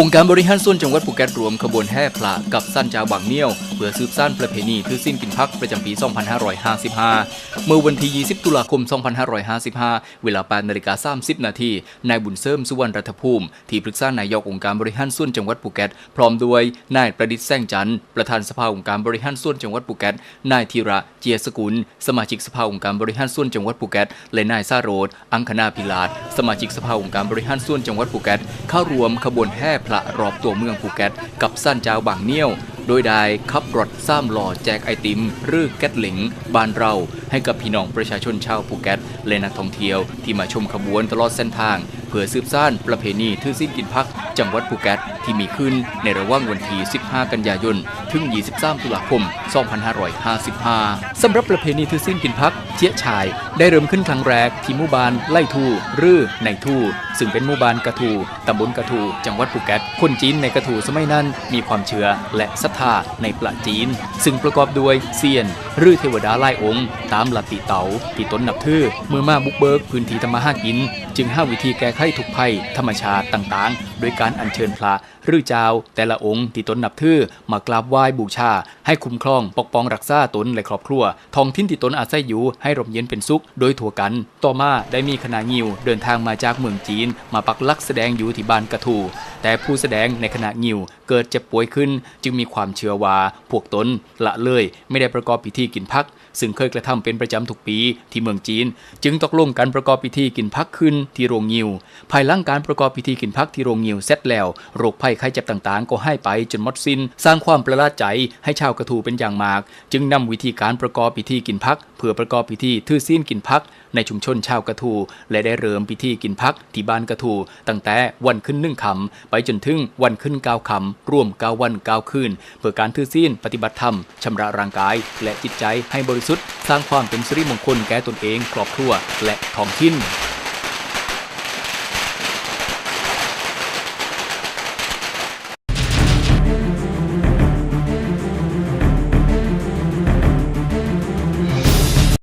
องค์การบริหารส่วนจังหวัดภูเก็ตรวมขบวนแห่พระกับสั้นจาวบางเมี่ยว เพื่อสืบสานประเพณีถือสิ้นกินพักประจำปี 2555 เมื่อวันที่ 20 ตุลาคม 2555 เวลา8นาฬิกา30 นาที นายบุญเสริมสุวรรณรัฐภูมิ ที่ปรึกษานายกองค์การบริหารส่วนจังหวัดภูเก็ต พร้อมด้วยนายประดิษฐ์แสงจันทร์ ประธานสภาองค์การบริหารส่วนจังหวัดภูเก็ต นายธีระ เจียสกุล สมาชิกสภาองค์การบริหารส่วนจังหวัดภูเก็ต และนายซาโรดอังคณาพิลาศ สมาชิกสภาองค์การบริหารส่วนจังหวัดภูเก็ตเข้ารวมขบวนแห่พระรอบตัวเมืองภูเก็ตกับสั้นเจ้าบางเนียว โดยได้ขับรถซ้ำหล่อแจกไอติมหรือแก๊สหลิงบานเรา ให้กับพี่น้องประชาชนชาวภูเก็ตและนักท่องเที่ยวที่มาชมขบวนตลอดเส้นทาง พื่อสืบสานประเพณีทื่อสิ้นกินพัก จังหวัดภูเก็ตที่มีขึ้นในระหว่างวันที่ 15 กันยายน ถึง 23 ตุลาคม 2555 สำหรับประเพณีทื่อสิ้นกินพักเจี๊ยชายได้เริ่มขึ้นครั้งแรกที่หมู่บ้านไล่ทูหรือในทูซึ่งเป็นหมู่บ้านกระทูตำบลกระทู จังหวัดภูเก็ตคนจีนในกระทูสมัยนั้นมีความเชื่อและศรัทธาในปละจีน ซึ่งประกอบด้วยเซียน หรือเทวดาไล่องค์ ตามลัทธิเต๋าที่ตนนับถือเมื่อมาบุกเบิกพื้นที่ธรรมาหากิน จึงห้าวิธีแก้ไขทุกภัยธรรมชาติต่างๆ โดยการอัญเชิญพระหรือเจ้า แต่ละองค์ที่ตนนับถือมากราบไหว้บูชา ให้คุ้มครอง ปกป้องรักษาตนและครอบครัวท้องถิ่นที่ตนอาศัยอยู่ให้ร่มเย็นเป็นสุข โดยทั่วกัน ต่อมาได้มีคณะงิวเดินทางมาจากเมืองจีน มาปักลักแสดงอยู่ที่บ้านกระทูแต่ผู้แสดงในคณะงิวเกิดเจ็บป่วยขึ้น จึงมีความเชื่อว่าพวกตนละเลยไม่ได้ประกอบพิธีกินพัก ซึ่งเคยกระทำเป็นประจำทุกปีที่เมืองจีน จึงตกลงกันประกอบพิธีกินพักขึ้นที่โรงงิวภายหลังการประกอบพิธีกินพักที่โรงเงิวเสร็จแล้ว โรคภัยไข้เจ็บต่างๆ ก็ให้ไปจนหมดสิน้น สร้างความประหลาดใจให้ชาวกระทูเป็นอย่างมาก จึงนำวิธีการประกอบพิธีกินพัก เพื่อประกอบพิธีทื่อซีนกินพัก ในชุมชนชาวกระทูและได้เริ่มพิธีกินพักที่บ้านกระทูตั้งแต่วันขึ้นหนึ่งคำไปจนถึงวันขึ้นเก้าคำรวมเก้าวันเก้าคืนเพื่อการทื่อซีนปฏิบัติธรรมชำระร่างกาย และจิตใจให้บริสุทธิ์สร้างความเป็นสิริมงคลแก่ตนเอง ครอบครัว และท้องถิ่น